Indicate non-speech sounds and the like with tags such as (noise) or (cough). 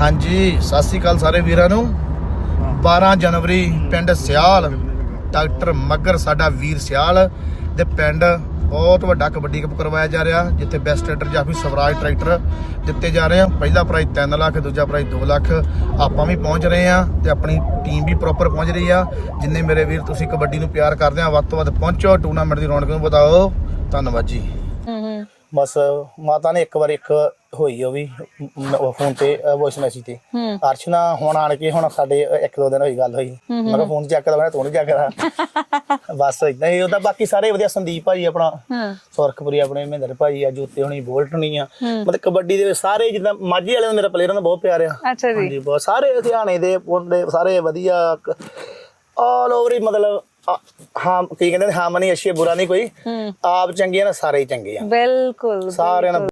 ਹਾਂਜੀ ਸਤਿ ਸ੍ਰੀ ਅਕਾਲ ਸਾਰੇ ਵੀਰਾਂ ਨੂੰ। 12 ਜਨਵਰੀ ਪਿੰਡ ਸਿਆਲ। ਡਾਕਟਰ ਮੱਗਰ ਸਾਡਾ ਵੀਰ ਸਿਆਲ ਦੇ ਪਿੰਡ। ਬਹੁਤ ਵੱਡਾ ਕਬੱਡੀ ਕੱਪ ਕਰਵਾਇਆ ਜਾ ਰਿਹਾ ਜਿੱਥੇ ਬੈਸਟ ਟਰੈਕਟਰ ਜਾਫੀ ਸਵਰਾਜ ਟਰੈਕਟਰ ਦਿੱਤੇ ਜਾ ਰਹੇ ਆ। ਪਹਿਲਾ ਪ੍ਰਾਈਜ਼ 3 ਲੱਖ ਦੂਜਾ ਪ੍ਰਾਈਜ਼ 2 ਲੱਖ। ਆਪਾਂ ਵੀ ਪਹੁੰਚ ਰਹੇ ਆ ਤੇ ਆਪਣੀ ਟੀਮ ਵੀ ਪ੍ਰੋਪਰ ਪਹੁੰਚ ਰਹੀ ਆ। ਜਿੰਨੇ ਮੇਰੇ ਵੀਰ ਤੁਸੀਂ ਕਬੱਡੀ ਨੂੰ ਪਿਆਰ ਕਰਦੇ ਆ ਵੱਧ ਤੋਂ ਵੱਧ ਪਹੁੰਚੋ। ਟੂਰਨਾਮੈਂਟ ਦੀ ਰੌਣਕ ਨੂੰ ਬਤਾਓ ਧੰਨਵਾਦ ਜੀ। ਹੂੰ ਹੂੰ। ਬਸ ਮਾਤਾ ਨੇ ਇੱਕ ਵਾਰ ਇੱਕ ਹੋਈ ਉਹ ਵੀ ਫੋਨ ਤੇ ਵੌਇਸ ਮੈਸੇਜ ਤੇ। ਹੂੰ। ਅਰਸ਼ਨਾ ਹੁਣ ਆਣ ਕੇ ਹੁਣ ਸਾਡੇ ਇੱਕ ਦੋ ਦਿਨ ਹੋਈ ਗੱਲ ਹੋਈ। ਮੈਂ ਕਿਹਾ ਫੋਨ ਚੈੱਕ ਕਰਾ ਮੈਂ ਤੂੰ ਨਹੀਂ ਚੈੱਕ ਕਰਾ (laughs) ਬਸ ਇਦਾਂ ਹੀ ਉਹਦਾ ਬਾਕੀ ਸਾਰੇ ਵਧੀਆ ਸੰਦੀਪ ਭਾਜੀ ਆਪਣਾ ਸੁਰਖਪੁਰੀ ਆਪਣੇ ਮਹਿੰਦਰ ਭਾਜੀ ਆ ਜੋਤੇ ਹੁਣੀ ਬੋਲਟ ਆ। ਮਤਲਬ ਕਬੱਡੀ ਦੇ ਸਾਰੇ ਜਿੱਦਾਂ ਮਾਝੀ ਵਾਲਿਆਂ ਦਾ ਮੇਰਾ ਪਲੇਅਰਾਂ ਦਾ ਬਹੁਤ ਪਿਆਰ ਆ। ਅੱਛਾ ਜੀ। ਹਾਂਜੀ ਬਹੁਤ ਸਾਰੇ ਹਰਿਆਣੇ ਦੇ ਪੁੰਡੇ ਸਾਰੇ ਵਧੀਆ ਆਲ ਓਵਰ ਹੀ ਮਤਲਬ ਹਾਂ ਕੀ ਕਹਿੰਦੇ ਹਾਂ ਮਨੀ ਅੱਛੀ ਬੁਰਾ ਨਹੀਂ ਕੋਈ। ਆਪ ਚੰਗੇ ਆ ਨਾ ਸਾਰੇ ਹੀ ਚੰਗੇ ਆ। ਬਿਲਕੁਲ ਸਾਰਿਆਂ ਨਾਲ